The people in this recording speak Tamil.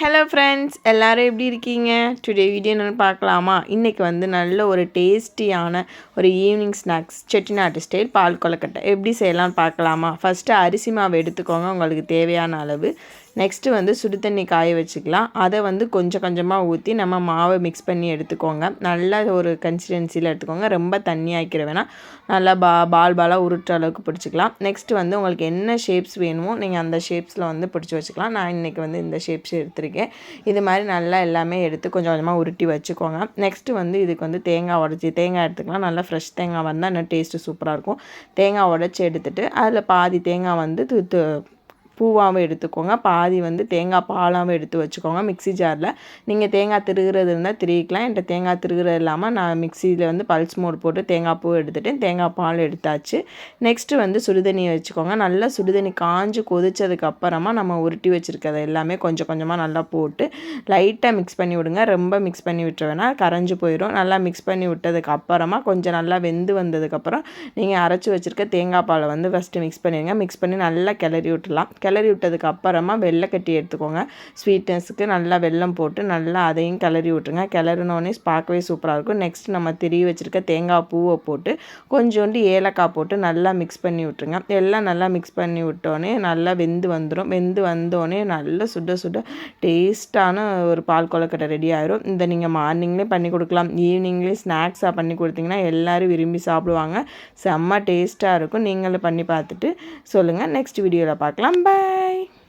ஹலோ ஃப்ரெண்ட்ஸ் எல்லோரும் எப்படி இருக்கீங்க? டுடே வீடியோ என்னென்னு பார்க்கலாமா? இன்றைக்கி வந்து நல்ல ஒரு டேஸ்டியான ஒரு ஈவினிங் ஸ்நாக்ஸ் செட்டிநாட்டு ஸ்டைல் பால் கொலக்கட்டை எப்படி செய்யலாம்னு பார்க்கலாமா? ஃபஸ்ட்டு அரிசி மாவு எடுத்துக்கோங்க உங்களுக்கு தேவையான அளவு. நெக்ஸ்ட்டு வந்து சுடு தண்ணி காய வச்சுக்கலாம். அதை வந்து கொஞ்சம் கொஞ்சமாக ஊற்றி நம்ம மாவை மிக்ஸ் பண்ணி எடுத்துக்கோங்க. நல்ல ஒரு கன்சிஸ்டன்சியில் எடுத்துக்கோங்க. ரொம்ப தண்ணி ஆக்கிற வேணால் நல்லா பா பால் பாலாக உருட்டுற அளவுக்கு பிடிச்சிக்கலாம். நெக்ஸ்ட்டு வந்து உங்களுக்கு என்ன ஷேப்ஸ் வேணுமோ நீங்கள் அந்த ஷேப்ஸில் வந்து பிடிச்சி வச்சுக்கலாம். நான் இன்றைக்கி வந்து இந்த ஷேப்ஸ் எடுத்துருக்கேன். இது மாதிரி நல்லா எல்லாமே எடுத்து கொஞ்சம் கொஞ்சமாக உருட்டி வச்சுக்கோங்க. நெக்ஸ்ட்டு வந்து இதுக்கு வந்து தேங்காய் உடச்சி தேங்காய் எடுத்துக்கலாம். நல்லா ஃப்ரெஷ் தேங்காய் வந்தால் இன்னும் டேஸ்ட்டு சூப்பராக இருக்கும். தேங்காய் உடச்சி எடுத்துகிட்டு அதில் பாதி தேங்காய் வந்து பூவாகவும் எடுத்துக்கோங்க. பாதி வந்து தேங்காய் பாலாகவும் எடுத்து வச்சுக்கோங்க மிக்சி ஜாரில். நீங்கள் தேங்காய் திருகிறது இருந்தால் திரிக்கலாம் என்கிட்ட தேங்காய் திருகிறது இல்லாமல் நான் மிக்சியில் வந்து பல்ஸ் மோடு போட்டு தேங்காய் பூ எடுத்துகிட்டு தேங்காய் பால் எடுத்தாச்சு. நெக்ஸ்ட்டு வந்து சுடுதண்ணியை வச்சுக்கோங்க. நல்லா சுடுதண்ணி காஞ்சு கொதிச்சதுக்கப்புறமா நம்ம உருட்டி வச்சுருக்கிறத எல்லாமே கொஞ்சம் கொஞ்சமாக நல்லா போட்டு லைட்டாக மிக்ஸ் பண்ணி விடுங்க. ரொம்ப மிக்ஸ் பண்ணி விட்டுற வேணால் கரைஞ்சி போயிடும் நல்லா மிக்ஸ் பண்ணி விட்டதுக்கு அப்புறமா கொஞ்சம் நல்லா வெந்து வந்ததுக்கப்புறம் நீங்கள் அரைச்சி வச்சுருக்க தேங்காய் பாலை வந்து ஃபஸ்ட்டு மிக்ஸ் பண்ணிடுங்க. மிக்ஸ் பண்ணி நல்லா கிளறி விட்டுலாம் கிளறி விட்டதுக்கு அப்புறமா வெள்ளை கட்டி எடுத்துக்கோங்க. ஸ்வீட்னஸுக்கு நல்லா வெல்லம் போட்டு நல்லா அதையும் கிளறி விட்டுருங்க. கிளறினோடனே பார்க்கவே சூப்பராக இருக்கும். நெக்ஸ்ட் நம்ம திரி வச்சுருக்க தேங்காய் பூவை போட்டு கொஞ்சோண்டு ஏலக்காய் போட்டு நல்லா மிக்ஸ் பண்ணி விட்டுருங்க. எல்லாம் நல்லா மிக்ஸ் பண்ணி விட்டோடனே நல்லா வெந்து வந்துடும் வெந்து வந்தோடனே நல்லா சுட சுட டேஸ்ட்டான ஒரு பால் கொலக்கட்டை ரெடி ஆயிரும். இந்த நீங்கள் மார்னிங்லேயே பண்ணி கொடுக்கலாம். ஈவினிங்லேயே ஸ்நாக்ஸாக பண்ணி கொடுத்தீங்கன்னா எல்லோரும் விரும்பி சாப்பிடுவாங்க. செம்ம டேஸ்ட்டாக இருக்கும். நீங்களும் பண்ணி பார்த்துட்டு சொல்லுங்கள் நெக்ஸ்ட் வீடியோவில் பார்க்கலாம். பாய் Bye.